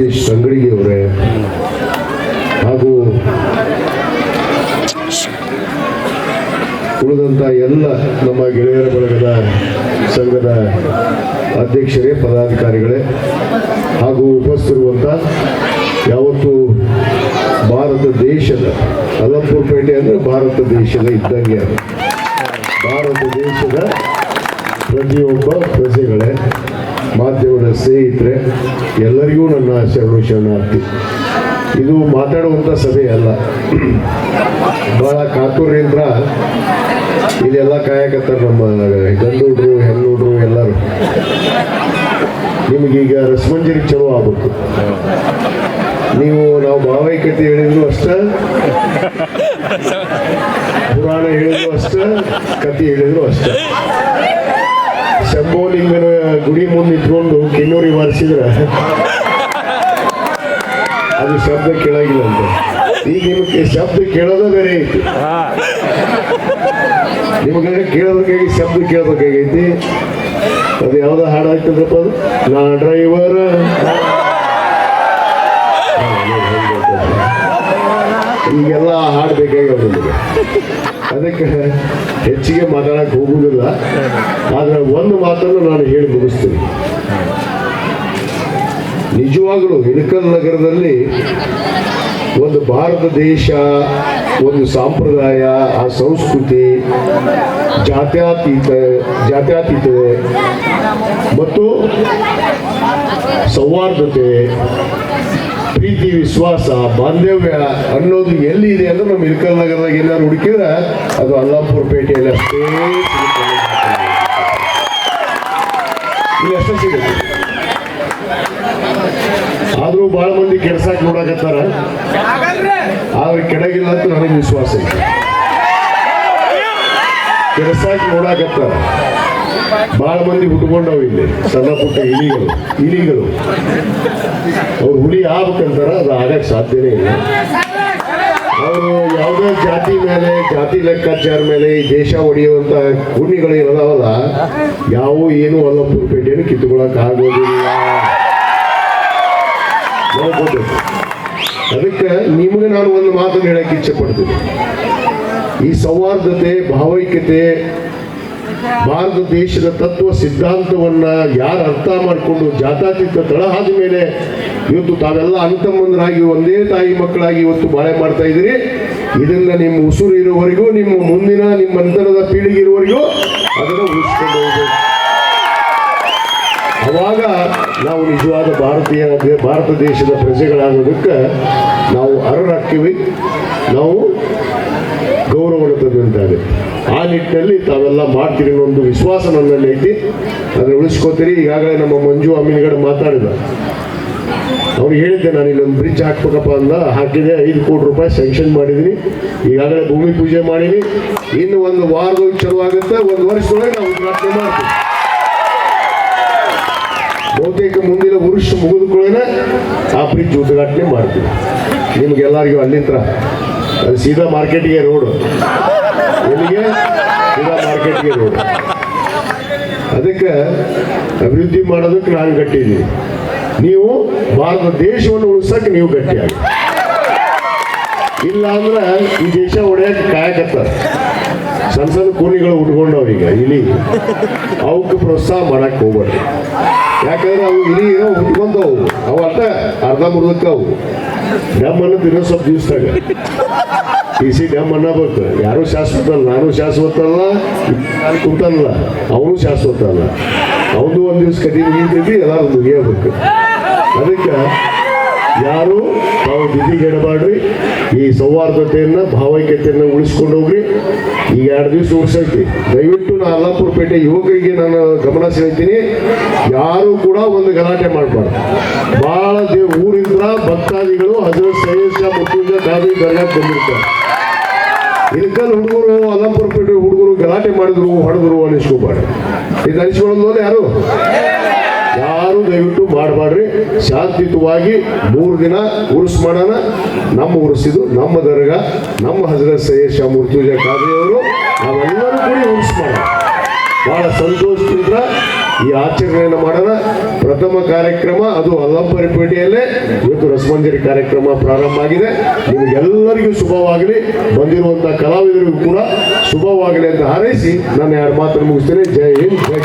ಸಿದ್ದೇಶ್ ತಂಗಡಿಗೆಯವರೇ ಹಾಗೂ ಉಳಿದಂತ ಎಲ್ಲ ನಮ್ಮ ಗೆಳೆಯರ ಬಳಗದ ಸಂಘದ ಅಧ್ಯಕ್ಷರೇ, ಪದಾಧಿಕಾರಿಗಳೇ, ಹಾಗೂ ಉಪಸ್ಥಿರುವಂತ ಯಾವತ್ತು ಭಾರತ ದೇಶದ, ಅಲಂಪುರ್ ಪೇಟೆ ಅಂದ್ರೆ ಭಾರತ ದೇಶದ ಇದ್ದಂಗೆ ಅದು. ಭಾರತ ದೇಶದ ಪ್ರತಿಯೊಬ್ಬ ಪ್ರಜೆಗಳೇ. ಮಾಧ್ಯಮದ ಸ್ನೇಹಿತರೆ, ಎಲ್ಲರಿಗೂ ನನ್ನ ಶರಣು ಶರಣಾರ್ಥಿ ಇದು ಮಾತಾಡುವಂಥ ಸಭೆ ಅಲ್ಲ. ಬಹಳ ಕಾತುರ್ಯಂದ್ರ ಇದೆಲ್ಲ ಕಾಯಕತ್ತಾರ ನಮ್ಮ ಗಂಡು ಹುಡುಗರು ಹೆಣ್ಣು ಹುಡ್ರು ಎಲ್ಲರೂ. ನಿಮಗೀಗ ರಸಮಂಜರಿ ಚಲೋ ಆಗ್ಬೇಕು. ನೀವು ನಾವು ಭಾವೈಕ್ಯತೆ ಹೇಳಿದ್ರು ಅಷ್ಟ, ಪುರಾಣ ಹೇಳಿದ್ರು ಅಷ್ಟ, ಕಥೆ ಹೇಳಿದ್ರು ಅಷ್ಟ. ಶಂಭೋಲಿಂಗನ ಗುಡಿ ಮುಂದೆ ನಿಂತ್ಕೊಂಡು ಕಿನ್ನೂರಿ ಬಾರಿಸಿದ್ರೆ ಅದು ಶಬ್ದ ಕೇಳಾಗಿಲ್ಲ ಅಂತ. ಈಗ ನಿಮಗೆ ಶಬ್ದ ಕೇಳೋದ ಬೇರೆ ಐತಿ. ನಿಮಗೆ ಕೇಳೋದಕ್ಕಾಗಿ ಶಬ್ದ ಕೇಳಬೇಕಾಗೈತಿ ಅದು ಯಾವ್ದು ಹಾಡಾಗ್ತದಪ್ಪ ಅದು? ನಾ ಡ್ರೈವರ್. ಈಗೆಲ್ಲ ಹಾಡು ಬೇಕಾಗ್ಯಾವ ನಿಮಗೆ ಅದಕ್ಕೆ ಹೆಚ್ಚಿಗೆ ಮಾತಾಡಕ್ಕೆ ಹೋಗುವುದಿಲ್ಲ ಆದ್ರೆ ಒಂದು ಮಾತನ್ನು ನಾನು ಹೇಳಿ ಮುಗಿಸ್ತೀನಿ. ನಿಜವಾಗಲೂ ಹಿಡಕಲ್ ನಗರದಲ್ಲಿ ಒಂದು ಭಾರತ ದೇಶ, ಒಂದು ಸಂಪ್ರದಾಯ, ಆ ಸಂಸ್ಕೃತಿ, ಜಾತ್ಯಾತೀತ ಜಾತ್ಯಾತೀತತೆ ಮತ್ತು ಸೌಹಾರ್ದತೆ ಪ್ರೀತಿ, ವಿಶ್ವಾಸ, ಬಾಂಧವ್ಯ ಅನ್ನೋದು ಎಲ್ಲಿ ಇದೆ ಅಂದ್ರೆ ನಮ್ಮ ಇರ್ಕಲ್ ನಗರದಾಗ ಎಲ್ಲಾರು ಹುಡುಕಿದ್ರೆ ಅದು ಅಲ್ಲಾಪುರ ಪೇಟೆಯಲ್ಲಿ ಅಷ್ಟೇ ಆದ್ರೂ ಬಹಳ ಮಂದಿ ಕೆಡ್ಸಾಕ್ ನೋಡಕತ್ತಾರ. ಆದ್ರೆ ಕೆಡಗಿಲ್ಲ ಅಂತ ನನಗೆ ವಿಶ್ವಾಸ ಇದೆ ಕೆಡ್ಸಾಕ್ ನೋಡಕತ್ತಾರ. ಬಹಳ ಮಂದಿ ಹುಟ್ಕೊಂಡವ್ ಇಲ್ಲಿ. ಸಣ್ಣ ಪುಟ್ಟ ಇಲಿಗಳು ಇಲಿಗಳು. ಅವ್ರು ಹುಲಿ ಆಗ್ಬೇಕಂತಾರ, ಅದು ಆಗಕ್ ಸಾಧ್ಯನೇ ಇಲ್ಲ. ಅವರು ಯಾವುದೇ ಜಾತಿ ಮೇಲೆ, ಜಾತಿ ಲೆಕ್ಕಾಚಾರ ಮೇಲೆ ಈ ದೇಶ ಹೊಡೆಯುವಂತ ಗುಣಿಗಳು ಏನದಾವಲ್ಲ ಯಾವ ಏನು ಅಲ್ಲ ಪೇಟೆಯನ್ನು ಕಿತ್ತುಕೊಳಕ್ ಆಗೋದಿಲ್ಲ. ಅದಕ್ಕೆ ನಿಮಗೆ ನಾನು ಒಂದು ಮಾತನ್ನು ಹೇಳಕ್ಕೆ ಇಚ್ಛೆ ಪಡ್ತೀನಿ. ಈ ಸೌಹಾರ್ದತೆ, ಭಾವೈಕ್ಯತೆ ಭಾರತ ದೇಶದ ತತ್ವ ಸಿದ್ಧಾಂತವನ್ನ ಯಾರು ಅರ್ಥ ಮಾಡಿಕೊಂಡು ಜಾತಾತೀತ ತಳಹಾದ ಮೇಲೆ ಇವತ್ತು ತಾವೆಲ್ಲ ಅಂತಮ್ಮಂದರಾಗಿ ಒಂದೇ ತಾಯಿ ಮಕ್ಕಳಾಗಿ ಇವತ್ತು ಬಾಳೆ ಮಾಡ್ತಾ ಇದ್ದೀರಿ. ಇದನ್ನ ನಿಮ್ಮ ಉಸಿರು ಇರುವವರೆಗೂ, ನಿಮ್ಮ ಮುಂದಿನ ನಿಮ್ಮ ಅಂತರದ ಪೀಳಿಗೆ ಇರುವವರೆಗೂ ಅದನ್ನು ಉಳಿಸ್ಕೊಂಡು ಅವಾಗ ನಾವು ನಿಜವಾದ ಭಾರತೀಯ, ಭಾರತ ದೇಶದ ಪ್ರಜೆಗಳಾಗೋದಕ್ಕೆ ನಾವು ಅರ್ಹರಾಗ್ತೀವಿ. ನಾವು ಗೌರವವನ್ನು ಅಂತಾರೆ ಆ ನಿಟ್ಟಿನಲ್ಲಿ ತಾವೆಲ್ಲ ಮಾಡ್ತೀರಿ ಅನ್ನೋ ಒಂದು ವಿಶ್ವಾಸ ನನ್ನಲ್ಲಿ ಐತಿ. ಅದನ್ನು ಉಳಿಸ್ಕೋತೀರಿ. ಈಗಾಗಲೇ ನಮ್ಮ ಮಂಜು ಅಮೀನ್ಗಡೆ ಮಾತಾಡಿದ. ಅವ್ರು ಹೇಳಿದ್ದೆ, ನಾನು ಇಲ್ಲೊಂದು ಬ್ರಿಡ್ಜ್ ಹಾಕ್ಬೇಕಪ್ಪ ಅಂದ. ಹಾಕಿದೆ, ಐದು ಕೋಟಿ ರೂಪಾಯಿ ಸ್ಯಾಂಕ್ಷನ್ ಮಾಡಿದ್ದೀನಿ ಈಗಾಗಲೇ ಭೂಮಿ ಪೂಜೆ ಮಾಡೀನಿ. ಇನ್ನು ಒಂದು ವಾರದೊಳಗೆ ಚಲೋ ಆಗುತ್ತೆ ಒಂದು ವರ್ಷದೊಳಗೆ ನಾವು ಉದ್ಘಾಟನೆ ಮಾಡ್ತೀವಿ. ಬಹುತೇಕ ಮುಂದಿನ ವರ್ಷ ಮುಗಿದುಕೊಳ್ಳೇನೆ. ಆ ಬ್ರಿಡ್ಜ್ ಉದ್ಘಾಟನೆ ಮಾಡ್ತೀವಿ. ನಿಮ್ಗೆಲ್ಲರಿಗೂ ಅಲ್ಲಿಂದ ಸೀದಾ ಮಾರ್ಕೆಟ್ಗೆ ರೋಡ್. ಎಲ್ಲಿಗೆ? ಸೀದಾ ಮಾರ್ಕೆಟ್ಗೆ ರೋಡ್. ಅದಕ್ಕೆ ಅಭಿವೃದ್ಧಿ ಮಾಡೋದಕ್ಕೆ ನಾನು ಕಟ್ಟಿದ್ದೀನಿ ನೀವು ಭಾರತ ದೇಶವನ್ನು ಉಳಿಸಕ್ಕೆ ನೀವು ಗಟ್ಟಿಯಾಗಿ. ಇಲ್ಲ ಅಂದ್ರೆ ಈ ದೇಶ ಒಡೆಯಕ್ಕೆ ಕಾಯಕತ್ತ ಸಣ್ಣ ಸಣ್ಣ ಕೂಲಿಗಳು ಉಟ್ಕೊಂಡವ್ ಈಗ ಇಲಿ. ಅವಕ್ಕೆ ಪ್ರೋತ್ಸಾಹ ಮಾಡಕ್ ಹೋಗ್ಬೇಡ್ರಿ. ಯಾಕಂದ್ರೆ ಅವು ಇಲಿ ಉಟ್ಕೊಂಡವು ಅವು ಅರ್ಧ ಮುರ್ದಕ್ಕ ಅವು ಡ್ಯಾಮ್ ಅನ್ನೋದು ಇನ್ನೊಂದು ಸ್ವಲ್ಪ ದಿವಸದಾಗ. ಟಿ ಸಿ ಡ್ಯಾಮ್ ಅನ್ನಬೇಕು ಯಾರು ಶಾಶ್ವತ ಅಲ್ಲ ನಾನು ಶಾಶ್ವತ ಅಲ್ಲ ಕುಂತಲ್ಲ, ಅವನು ಶಾಶ್ವತ ಅಲ್ಲ ಅವನು ಒಂದು ದಿವಸ ಕಡಿಮೆ ನಿಂತಿದ್ದು ಎಲ್ಲರೂ ಮುಗಿಯಬೇಕು. ಅದಕ್ಕೆ ಯಾರು ತಾವು ಬಿದಿಗೆಡಬಾಡ್ರಿ ಈ ಸೌಹಾರ್ದತೆಯನ್ನ, ಭಾವೈಕ್ಯತೆಯನ್ನ ಉಳಿಸ್ಕೊಂಡು ಹೋಗ್ರಿ. ಈಗ ಎರಡು ದಿವಸ ಉಳಿಸೈತಿ ದಯವಿಟ್ಟು ನಾ ಅಲ್ಲಾಪುರ ಪೇಟೆ ಯುವಕರಿಗೆ ನಾನು ಗಮನ ಸೆಳಿತೀನಿ. ಯಾರು ಕೂಡ ಒಂದು ಗಲಾಟೆ ಮಾಡಬಾರ್ದು. ದೇ ಊರಿಂದ ಭಕ್ತಾದಿಗಳು ಹಜರತ್ ಸೈಯದ್ ಶಾ ಗಾದಿ ದಾದಿ ಬಂದಿರ್ತಾರೆ. ಇಳಕಲ್ ಹುಡುಗರು ಅಲಂಪುರ ಪೇಟೆ ಹುಡುಗರು ಗಲಾಟೆ ಮಾಡಿದ್ರು, ಹೊಡೆದ್ರು ಅನಿಸ್ಕೋಬಾರ್ದು ಇದು ಅನಿಸ್ಕೊಳ್ಳೋದು ಯಾರು? ಯಾರು ದಯವಿಟ್ಟು ಮಾಡಬಾಡ್ರಿ ಶಾಂತಿಯುತವಾಗಿ ಮೂರು ದಿನ ಉರ್ಸ್ ಮಾಡೋಣ. ನಮ್ಮ ಉರ್ಸಿದು ನಮ್ಮ ದರ್ಗಾ, ನಮ್ಮ ಹಜರತ್ ಸೈಯದ್ ಶಾ ಮುರ್ತುಜಾ ಅವರು ನಾವೆಲ್ಲರೂ ಕೂಡಿ ಉರುಸ್ ಮಾಡೋಣ. ಬಹಳ ಸಂತೋಷದಿಂದ ಈ ಆಚರಣೆಯನ್ನು ಮಾಡೋಣ. ಪ್ರಥಮ ಕಾರ್ಯಕ್ರಮ ಅದು ಅಲ್ಲಂಪರಿಪೇಟೆಯಲ್ಲೇ ಇವತ್ತು ರಸಮಂಜರಿ ಕಾರ್ಯಕ್ರಮ ಪ್ರಾರಂಭ ಆಗಿದೆ. ನಿಮಗೆಲ್ಲರಿಗೂ ಶುಭವಾಗಲಿ. ಬಂದಿರುವಂತಹ ಕಲಾವಿದರಿಗೂ ಕೂಡ ಶುಭವಾಗಲಿ ಅಂತ ಹಾರೈಸಿ ನಾನು ಯಾರು ಮಾತನ್ನು ಮುಗಿಸ್ತೇನೆ. ಜೈ ಹಿಂದ್, ಜೈ.